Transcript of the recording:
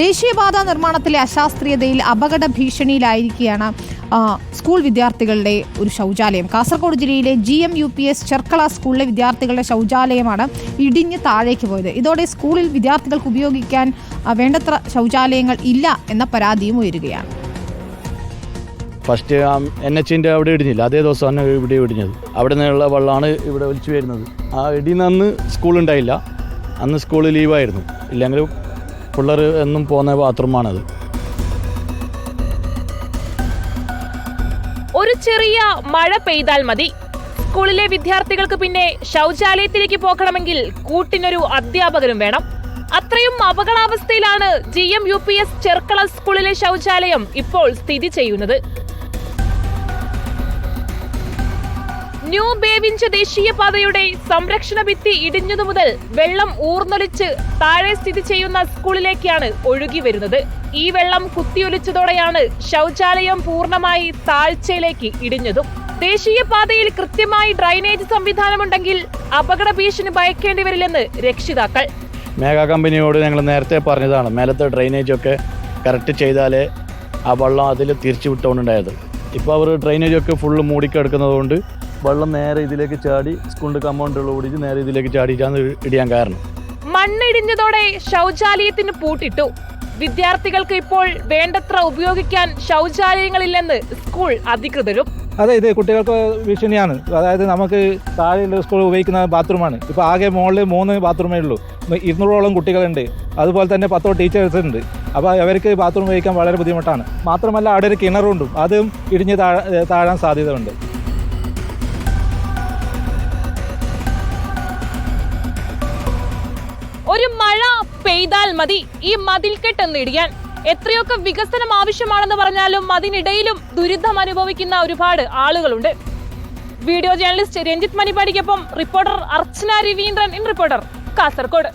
ദേശീയപാത നിർമ്മാണത്തിലെ അശാസ്ത്രീയതയിൽ അപകട ഭീഷണിയിലായിരിക്കുകയാണ് സ്കൂൾ വിദ്യാർത്ഥികളുടെ ഒരു ശൗചാലയം. കാസർഗോഡ് ജില്ലയിലെ G M U P S Cherkala സ്കൂളിലെ വിദ്യാർത്ഥികളുടെ ശൗചാലയമാണ് ഇടിഞ്ഞ് താഴേക്ക് പോയത്. ഇതോടെ സ്കൂളിൽ വിദ്യാർത്ഥികൾക്ക് ഉപയോഗിക്കാൻ വേണ്ടത്ര ശൗചാലയങ്ങൾ ഇല്ല എന്ന പരാതിയും ഉയരുകയാണ്. ഫസ്റ്റ് എൻ എച്ചിന്റെ അവിടെ ഇടിഞ്ഞില്ല. അതേ ദിവസമാണ് ഇവിടെ ഇടിഞ്ഞത്. അവിടെ നിന്നുള്ള വെള്ളമാണ് ഇവിടെ ഒലിച്ചു വരുന്നത്. ആ ഇടിയുന്ന അന്ന് സ്കൂളുണ്ടായില്ല അന്ന് സ്കൂൾ ലീവായിരുന്നു. ഇല്ലെങ്കിൽ പിള്ളേർ എന്നും പോകുന്ന ബാത്റൂമാണത്. ഒരു ചെറിയ മഴ പെയ്താൽ മതി. സ്കൂളിലെ വിദ്യാർത്ഥികൾക്ക് പിന്നെ ശൗചാലയത്തിലേക്ക് പോകണമെങ്കിൽ കൂട്ടിനൊരു അധ്യാപകനും വേണം. അത്രയും അപകടാവസ്ഥയിലാണ് G M U P S Cherkala സ്കൂളിലെ ശൗചാലയം ഇപ്പോൾ സ്ഥിതി ചെയ്യുന്നത്. ന്യൂ ബേവിഞ്ച് ദേശീയപാതയുടെ സംരക്ഷണ ഭിത്തി ഇടിഞ്ഞതു മുതൽ വെള്ളം ഊർന്നൊലിച്ച് താഴെ സ്ഥിതി ചെയ്യുന്ന സ്കൂളിലേക്കാണ് ഒഴുകി വരുന്നത്. ഈ വെള്ളം കുത്തിയൊലിച്ചതോടെയാണ് ശൗചാലയം പൂർണമായി താഴ്ചയിലേക്ക് ഇടിഞ്ഞതും. ദേശീയപാതയിൽ കൃത്യമായി ഡ്രൈനേജ് സംവിധാനമുണ്ടെങ്കിൽ അപകട ഭീഷണി ഭയക്കേണ്ടി വരില്ലെന്ന് രക്ഷിതാക്കൾ. മേഘ കമ്പനിയോട് ഞങ്ങൾ നേരത്തെ പറഞ്ഞതാണ് മേലത്തെ ഡ്രൈനേജൊക്കെ കറക്റ്റ് ചെയ്താലേ ആ വെള്ളം അതിൽ തിരിച്ചു വിട്ടുകൊണ്ടുണ്ടായത് ഇപ്പോൾ അവർ ഡ്രൈനേജൊക്കെ ഫുള്ള് മൂടിക്കെടുക്കുന്നത് കൊണ്ട് വെള്ളം നേരെ ഇതിലേക്ക് ചാടി സ്കൂളിന്റെ കമ്പൗണ്ട് ഓടിച്ച് നേരെ ഇതിലേക്ക് ചാടിയിട്ടാണ് ഇടിയാൻ കാരണം. മണ്ണിടിഞ്ഞതോടെ ശൗചാലയത്തിന് പൂട്ടിട്ടു. വിദ്യാർത്ഥികൾക്ക് ഇപ്പോൾ വേണ്ടത്ര ഉപയോഗിക്കാൻ ശൗചാലയങ്ങളില്ലെന്ന് സ്കൂൾ അധികൃതരും. അതെ ഇത് കുട്ടികൾക്ക് ഭീഷണിയാണ്. അതായത് നമുക്ക് താഴെയുള്ള സ്കൂൾ ഉപയോഗിക്കുന്ന ബാത്റൂമാണ്. ഇപ്പോൾ ആകെ മുകളിൽ മൂന്ന് ബാത്റൂമേ ഉള്ളൂ. ഇരുന്നൂറോളം കുട്ടികളുണ്ട്. അതുപോലെ തന്നെ പത്തോ ടീച്ചേഴ്സ് ഉണ്ട്. അപ്പോൾ അവർക്ക് ബാത്റൂം ഉപയോഗിക്കാൻ വളരെ ബുദ്ധിമുട്ടാണ്. മാത്രമല്ല അവിടെ ഒരു കിണറുണ്ടും അതും ഇടിഞ്ഞ് താഴാൻ സാധ്യതയുണ്ട്. ഒരു മഴ പെയ്താൽ മതി. ഈ മതിൽക്കെട്ട് ഇടിയാൻ. എത്രയൊക്കെ വികസനം ആവശ്യമാണെന്ന് പറഞ്ഞാലും അതിനിടയിലും ദുരിതം അനുഭവിക്കുന്ന ഒരുപാട് ആളുകളുണ്ട്. Video journalist Ranjith മണിപ്പാടിക്കൊപ്പം reporter Archana Raveendran in reporter Kasaragod.